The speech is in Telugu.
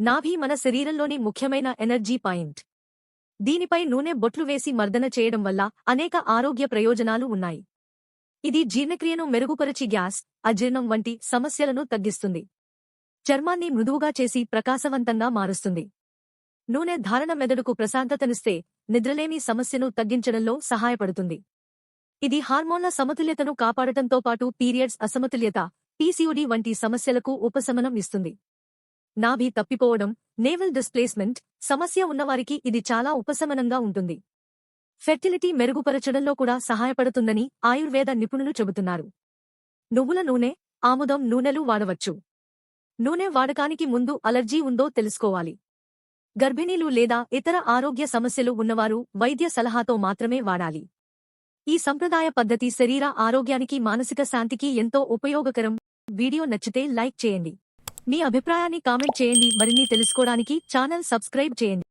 నాభి మన శరీరంలోని ముఖ్యమైన ఎనర్జీ పాయింట్. దీనిపై నూనె బొట్లు వేసి మర్దన చేయడం వల్ల అనేక ఆరోగ్య ప్రయోజనాలు ఉన్నాయి. ఇది జీర్ణక్రియను మెరుగుపరిచి గ్యాస్ అజీర్ణం వంటి సమస్యలను తగ్గిస్తుంది. చర్మాన్ని మృదువుగా చేసి ప్రకాశవంతంగా మారుస్తుంది. నూనె ధారణ మెదడుకు ప్రశాంతతనిస్తే నిద్రలేని సమస్యను తగ్గించడంలో సహాయపడుతుంది. ఇది హార్మోన్ల సమతుల్యతను కాపాడటంతో పాటు పీరియడ్స్ అసమతుల్యత పీసీఓడి వంటి సమస్యలకు ఉపశమనం ఇస్తుంది. నాభి తప్పిపోవడం నేవల్ డిస్ప్లేస్మెంట్ సమస్య ఉన్నవారికి ఇది చాలా ఉపశమనంగా ఉంటుంది. ఫెర్టిలిటీ మెరుగుపరచడంలో కూడా సహాయపడుతుందని ఆయుర్వేద నిపుణులు చెబుతున్నారు. నువ్వుల నూనె ఆముదం నూనెలు వాడవచ్చు. నూనె వాడకానికి ముందు అలర్జీ ఉందో తెలుసుకోవాలి. గర్భిణీలు లేదా ఇతర ఆరోగ్య సమస్యలు ఉన్నవారు వైద్య సలహాతో మాత్రమే వాడాలి. ఈ సంప్రదాయ పద్ధతి శరీర ఆరోగ్యానికి మానసిక శాంతికి ఎంతో ఉపయోగకరం. వీడియో నచ్చితే లైక్ చేయండి. మీ అభిప్రాయాన్ని కామెంట్ చేయండి. మరిన్ని తెలుసుకోవడానికి ఛానల్ సబ్స్క్రైబ్ చేయండి.